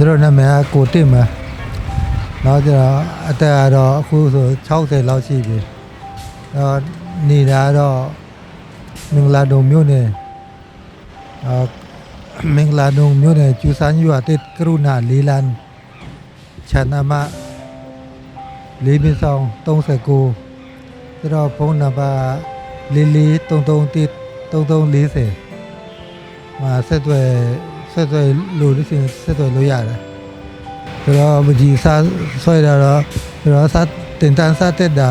သူတို့နာမည်ကကိုတင့်မနောက်ကျတော့အသက်ကတော့အခုဆို60လောက်ရှိပြီတော့နေတာကတော့မင်္ဂလာဒုံမြို့နယ်အာမင်္ဂလာဒုံမြို့နယ်ကျူစန်းရွာတစ်ကရုဏာလေးလန်းခြံအမလေးပင်ဆောင်39သူတော့ဖုန်းနံပါတ်လေးလေး331 3340မှာဆက်သွယ် ဆက်သွယ်လို့လို့ရှိရင်ဆက်သွယ်လို့ရတယ်ဆိုတော့မကြီးစားဆွဲတာတော့ဆိုတော့စားတင်တန်းစားတက်တာ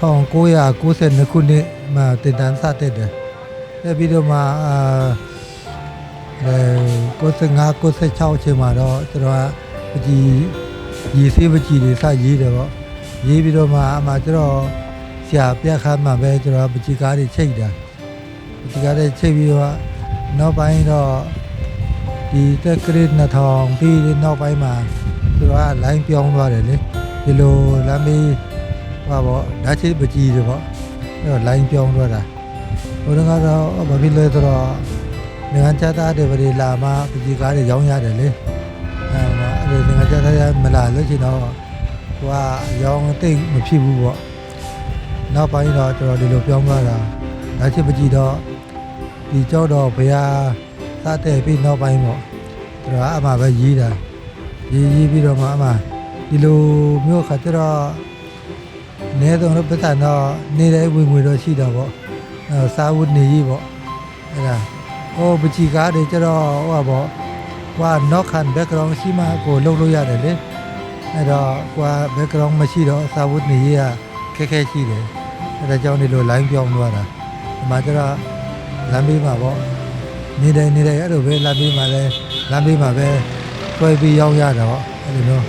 1992ခုနှစ်မှာတင်တန်းစားတက်တယ်တက်ပြီးတော့မှအာအဲ95 96အချိန်မှာတော့ကျွန်တော်ကမကြီးရေဆေးမကြီးတွေစရေးတယ်ပေါ့ရေးပြီးတော့မှအမှကျွန်တော်ဆရာပြတ်ခါမှာပဲကျွန်တော်ပကြီးကားတွေချိတ်တာဒီကနေ့ချိန်ပြီးတော့နောက်ပိုင်းတော့ ဒီတက်ကရစ်2000ပြီးတဲ့နောက်ပိုင်းမှာသူကလိုင်းပြောင်းသွားတယ်လေဒီလိုလမ်းမေးဟာပေါ့ဓာတ်ချိပကြီးတွေပေါ့အဲ့တော့လိုင်းပြောင်းသွားတာဟိုတုန်းကတော့ဘာဖြစ်လဲဆိုတော့ငန်းချသားတွေဗေလာမှာပကြီးကားတွေရောင်းရတယ်လေအဲ့တော့အဲ့ဒီငန်းချသားရမလာလို့ရှိရင်တော့ဟိုကရောင်းတိတ်မဖြစ်ဘူးပေါ့နောက်ပိုင်းတော့ကျွန်တော်ဒီလိုပြောင်းသွားတာဓာတ်ချိပကြီးတော့ဒီကြောက်တော့ဘုရား သတ်တဲ့ပြီးနောက်ပိုင်းပေါ့သူတို့ကအမှပဲရေးတာရေးရေးပြီးတော့မှအမှဒီလိုမျိုးခါကျတော့နေတော့ပတ်စံတော့နေတဲ့ဝင်ငွေတော့ရှိတော့ပေါ့အဲစာဝတ်နေကြီးပေါ့အဲ့ဒါဟိုပချီကားတွေကျတော့ဟိုပါပေါ့ကွာ knock and background ရှိမှကိုလုပ်လို့ရတယ်လေအဲ့တော့ကွာ background မရှိတော့စာဝတ်နေကြီးကခက်ခဲရှိတယ်အဲ့ဒါကြောင့်ဒီလို line ပြောင်းသွားတာဒီမှာကျတော့လမ်းဘေးမှာပေါ့ နေတယ်နေတယ်အဲ့လိုပဲလမ်းဘေးမှာလဲလမ်းဘေးမှာပဲတွဲပြီးရောက်ရတာပေါ့အဲ့လိုမျိုး